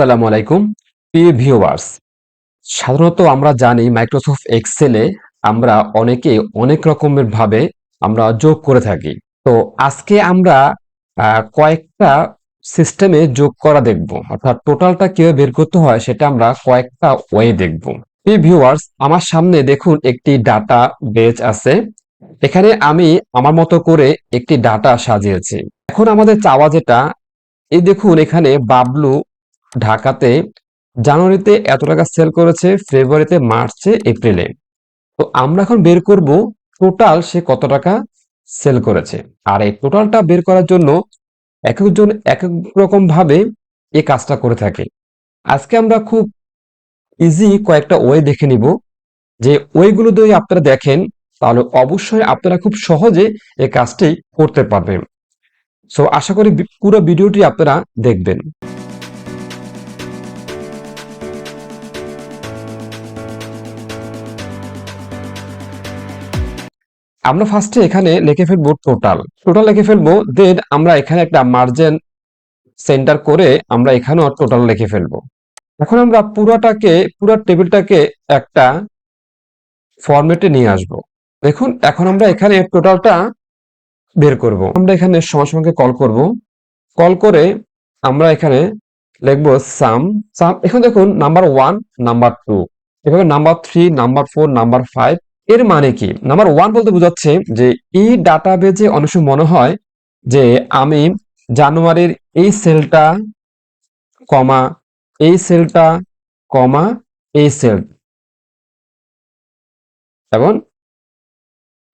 আসসালামু আলাইকুম। প্রিয় ভিউয়ার্স, সাধারণত আমরা জানি মাইক্রোসফট এক্সেলে আমরা অনেকে অনেক রকমের ভাবে আমরা যোগ করে থাকি। তো আজকে আমরা কয়েকটা সিস্টেমে যোগ করা দেখব। অর্থাৎ টোটালটা কীভাবে বের করতে হয় সেটা আমরা কয়েকটা ওয়ে দেখব। প্রিয় ভিউয়ার্স, আমার সামনে দেখুন একটি ডাটা বেজ আছে। এখানে আমি আমার মতো করে একটি ডাটা সাজিয়েছি। এখন আমাদের চাওয়া যেটা, এই দেখুন এখানে বাবলু ঢাকাতে জানুয়ারিতে এত টাকা সেল করেছে ফেব্রুয়ারিতে মার্চে এপ্রিলে তো আমরা এখন বের করব টোটাল সে কত টাকা সেল করেছে। আর এই টোটালটা বের করার জন্য এক একজন এক এক রকম ভাবে এই কাজটা করে থাকে। আজকে আমরা খুব ইজি কয়েকটা ওয়ে দেখে নিব। যে ওয়েগুলো যদি আপনারা দেখেন, তাহলে অবশ্যই আপনারা খুব সহজে এই কাজটি করতে পারবেন। সো আশা করি পুরো ভিডিওটি আপনারা দেখবেন। আমরা ফার্স্টে এখানে লিখে ফেলব টোটাল টোটাল লিখে ফেলব দেন আমরা এখানে একটা মার্জিন সেন্টার করে আমরা এখানেও টোটাল লিখে ফেলব। এখন আমরা পুরাটাকে, পুরো টেবিলটাকে একটা ফরম্যাটে নিয়ে আসব। দেখুন, এখন আমরা এখানে টোটালটা বের করব। আমরা এখানে সমানকে কল করব। কল করে আমরা এখানে লিখব সাম সাম এখন দেখুন নাম্বার ওয়ান নাম্বার টু এভাবে number three number four number five এর মানে কি? নাম্বার ওয়ান বলতে বোঝাচ্ছে যে এই ডাটাবেজে অনেক সময় মনে হয় যে আমি জানুয়ারির এই সেলটা কমা, এই সেলটা কমা, এই সেল এবং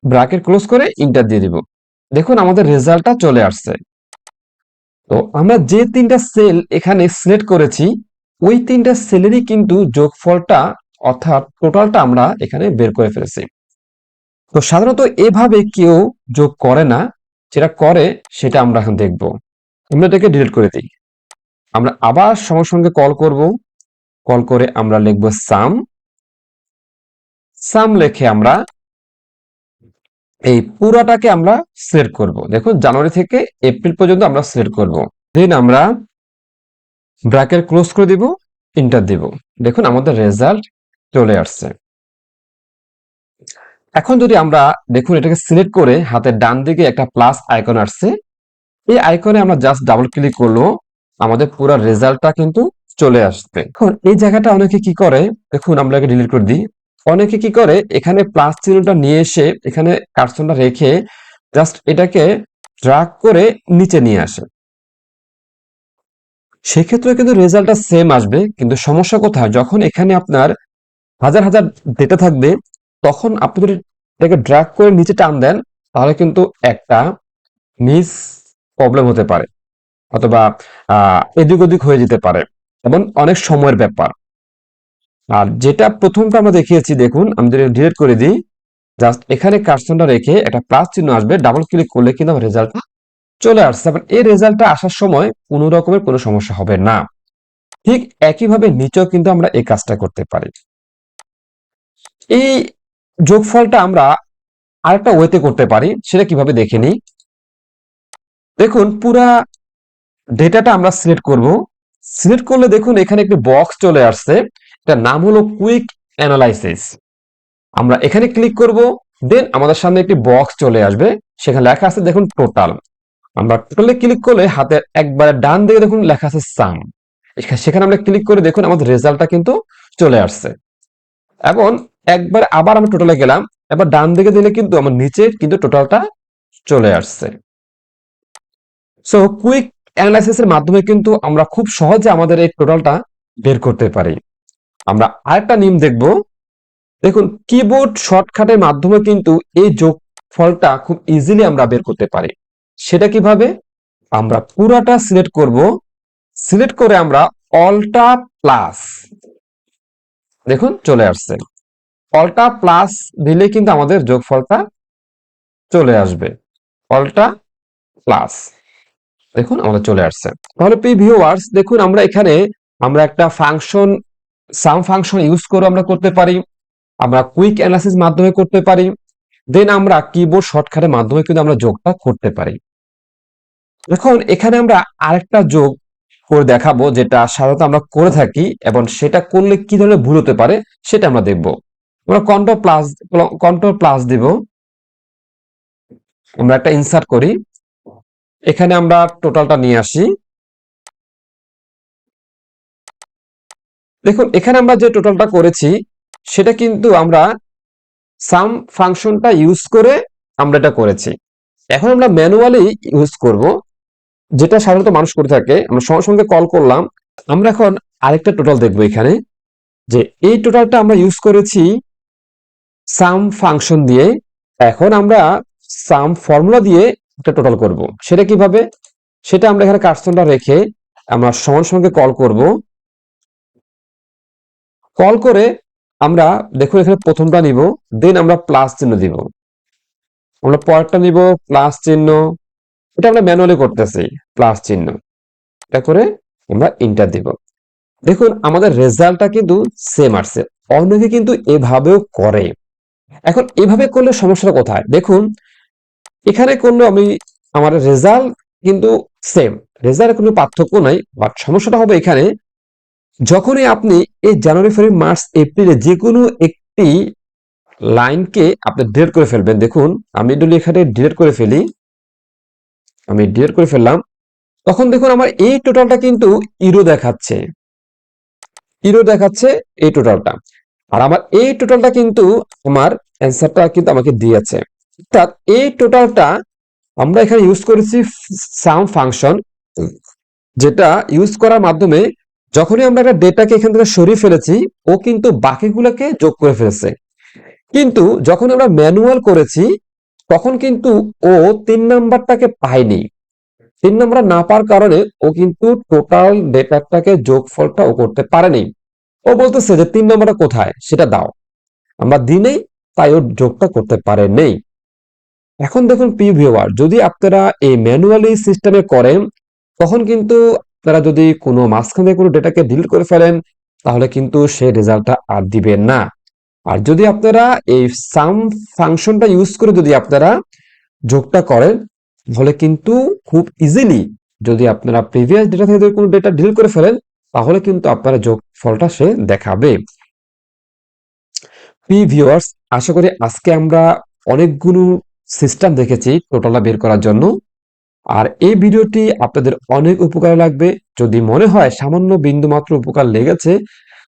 ব্র্যাকেট ক্লোজ করে ইন্টার দিয়ে দিব। দেখুন আমাদের রেজাল্টটা চলে আসছে। তো আমরা যে তিনটা সেল এখানে সিলেক্ট করেছি, ওই তিনটা সেলেরই কিন্তু যোগফলটা অর্থাৎ টোটালটা আমরা এখানে বের করে ফেলেছি। তো সাধারণত এভাবে কেউ যোগ করে না, যেটা করে সেটা আমরা এখন দেখব। আমরা এটাকে ডিলিট করে দিই। আমরা আবার সঙ্গে সঙ্গে কল করব। কল করে আমরা লিখব সাম সাম লিখে আমরা এই পুরাটাকে আমরা সিলেক্ট করব। দেখুন, জানুয়ারি থেকে এপ্রিল পর্যন্ত আমরা সিলেক্ট করব। দেন আমরা ব্র্যাকেট ক্লোজ করে দিব ইন্টার দিব। দেখুন, আমাদের রেজাল্ট চলে আসছে। এখন যদি আমরা দেখুন এটাকে সিলেক্ট করে হাতের ডান দিকে একটা প্লাস আইকন আসছে। এই আইকনে আমরা জাস্ট ডাবল ক্লিক করল, আমাদের পুরো রেজাল্টটা কিন্তু চলে আসবে এখন এই জায়গাটা অনেকে কি করে? দেখুন আমরা একে ডিলিট করে দিই। অনেকে কি করে? এখানে প্লাস চিহ্নটা নিয়ে এসে এখানে কার্সনটা রেখে জাস্ট এটাকে ড্রাগ করে নিচে নিয়ে আসে। সেক্ষেত্রে কিন্তু রেজাল্টটা সেম আসবে, কিন্তু সমস্যা কোথায়? যখন এখানে আপনার হাজার হাজার ডেটা থাকবে, তখন আপনি যদি এটাকে ড্রাগ করে নিচে টান দেন, তাহলে কিন্তু একটা মিস প্রবলেম হতে পারে, অথবা এদিক ওদিক হয়ে যেতে পারে, এবং অনেক সময়ের ব্যাপার। আর যেটা প্রথমটা আমরা দেখিয়েছি, দেখুন, আমি যদি ডিলেট করে দিই জাস্ট এখানে কার্সনটা রেখে একটা প্লাস চিহ্ন আসবে ডাবল ক্লিক করলে কিন্তু আমার রেজাল্টটা চলে আসছে। এবং এই রেজাল্টটা আসার সময় কোনো রকমের কোনো সমস্যা হবে না। ঠিক একইভাবে নিচেও কিন্তু আমরা এই কাজটা করতে পারি। এই যোগফলটা আমরা আরেকটা ওয়েতে করতে পারি, সেটা কীভাবে দেখে নিই? দেখুন, পুরা ডেটাটা আমরা সিলেক্ট করব। সিলেক্ট করলে দেখুন, এখানে একটি বক্স চলে আসছে। এটার নাম হলো কুইক অ্যানালাইসিস। আমরা এখানে ক্লিক করব, দেন আমাদের সামনে একটি বক্স চলে আসবে। সেখানে লেখা আছে, দেখুন, টোটাল। আমরা টোটালে ক্লিক করলে হাতের একবারে ডান দিকে দেখুন, লেখা আছে সাম। সেখানে আমরা ক্লিক করে দেখুন, আমাদের রেজাল্টটা কিন্তু চলে আসছে। এবং একবার আবার আমরা টোটালে গেলাম, এবার ডান দিকে দিলে কিন্তু আমার নিচে কিন্তু টোটালটা চলে আসছে। সো কুইক অ্যানালাইসিস এর মাধ্যমে কিন্তু আমরা খুব সহজে আমাদের এই টোটালটা বের করতে পারি। আমরা আরেকটা নিয়ম দেখব। দেখুন কিবোর্ড শর্টকাটের মাধ্যমে কিন্তু এই যোগফলটা খুব ইজিলি আমরা বের করতে পারি। সেটা কীভাবে? আমরা পুরাটা সিলেক্ট করব। সিলেক্ট করে আমরা অল্টা প্লাস দেখুন, চলে আসছে। অল্টা প্লাস দিলে কিন্তু আমাদের যোগফলটা চলে আসবে। অল্টা প্লাস দেখুন, আমাদের চলে আসছে। তাহলে পি ভিউয়ার্স দেখুন, আমরা এখানে আমরা একটা ফাংশন সাম ফাংশন ইউজ করে আমরা করতে পারি। আমরা কুইক অ্যানালাইসিস মাধ্যমে করতে পারি। দেন আমরা কিবোর্ড শর্টকাটের মাধ্যমে কিন্তু আমরা যোগটা করতে পারি। এখন এখানে আমরা আরেকটা যোগ করে দেখাবো, যেটা সাধারণত আমরা করে থাকি এবং সেটা করলে কি ধরনের ভুল হতে পারে, সেটা আমরা দেখব। আমরা কন্ট্রোল প্লাস কন্ট্রোল প্লাস দিব। আমরা একটা ইনসার্ট করি। এখানে আমরা টোটালটা নিয়ে আসি। দেখুন, এখানে আমরা যে টোটালটা করেছি, সেটা কিন্তু আমরা সাম ফাংশনটা ইউজ করে আমরা এটা করেছি। এখন আমরা ম্যানুয়ালি ইউজ করব, যেটা সাধারণত মানুষ করে থাকে। আমরা সঙ্গে সঙ্গে কল করলাম। আমরা এখন আরেকটা টোটাল দেখব এখানে। যে এই টোটালটা আমরা ইউজ করেছি সাম ফাংশন দিয়ে এখন আমরা সাম ফর্মুলা দিয়ে একটা টোটাল করব। সেটা কীভাবে? সেটা আমরা এখানে কার্সনটা রেখে আমরা সমান সঙ্গে কল করব। কল করে আমরা দেখুন এখানে প্রথমটা নিব দেন আমরা প্লাস চিহ্ন দিব। আমরা পরেরটা নিব প্লাস চিহ্ন। এটা আমরা ম্যানুয়ালি করতেছি প্লাস চিহ্ন। এটা করে আমরা ইন্টার দিব। দেখুন, আমাদের রেজাল্টটা কিন্তু সেম আসছে। অনেকে কিন্তু এভাবেও করে। এখন এভাবে করলে সমস্যাটা কোথায়? দেখুন, এখানে করলে আমি, আমার রেজাল্ট কিন্তু সেম রেজাল্ট কোনো পার্থক্য নাই বাট সমস্যাটা হবে এখানে, যখনই আপনি এই জানুয়ারি ফেব্রুয়ারি মার্চ এপ্রিলে যে কোনো একটি লাইনকে আপনি ডিলেট করে ফেলবেন, দেখুন, আমি যদি এখানে ডিলেট করে ফেলি, আমি ডিলেট করে ফেললাম, তখন দেখুন আমার এই টোটালটা কিন্তু ইরো দেখাচ্ছে ইরো দেখাচ্ছে এই টোটালটা আর আমার এই টোটালটা কিন্তু আমার অ্যান্সারটা কিন্তু আমাকে দিয়েছে। অর্থাৎ এই টোটালটা আমরা এখানে ইউজ করেছি সাম ফাংশন যেটা ইউজ করার মাধ্যমে যখনই আমরা একটা ডেটাকে এখান থেকে সরিয়ে ফেলেছি, ও কিন্তু বাকিগুলোকে যোগ করে ফেলেছে। কিন্তু যখন আমরা ম্যানুয়াল করেছি, তখন কিন্তু ও তিন নাম্বারটাকে পায়নি। তিন নাম্বার না পাওয়ার কারণে ও কিন্তু টোটাল ডেটাটাকে যোগফলটা ও করতে পারেনি। ও বলতেছে যে, তিন নাম্বারটা কোথায়? সেটা দাও। আমরা দিনেই তাই ও যোগটা করতে পারে নেই। এখন দেখুন পি ভিওয়ার যদি আপনারা এই ম্যানুয়ালি সিস্টেমে করেন, তখন কিন্তু আপনারা যদি কোনো মাঝখানে কোনো ডেটাকে ডিলিট করে ফেলেন, তাহলে কিন্তু সেই রেজাল্টটা আর দিবেন না। আর যদি আপনারা এই সাম ফাংশনটা ইউজ করে যদি আপনারা যোগটা করেন, তাহলে কিন্তু খুব ইজিলি যদি আপনারা প্রিভিয়াস ডেটা থেকে কোনো ডেটা ডিলিট করে ফেলেন তাহলে কিন্তু আপনারা যোগ ফলটা সে দেখাবে। পি ভিউয়ার্স, আশা করি আজকে আমরা অনেকগুলো সিস্টেম দেখেছি টোটালটা বের করার জন্য। আর এই ভিডিওটি আপনাদের অনেক উপকারে লাগবে। যদি মনে হয় সামান্য বিন্দু মাত্র উপকার লেগেছে,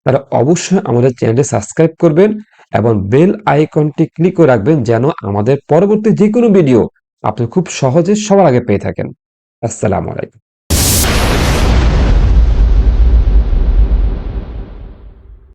তাহলে অবশ্যই আমাদের চ্যানেলটি সাবস্ক্রাইব করবেন এবং বেল আইকনটি ক্লিক করে রাখবেন যেন আমাদের পরবর্তী যে কোনো ভিডিও আপনি খুব সহজে সবার আগে পেয়ে থাকেন। আসসালামু আলাইকুম।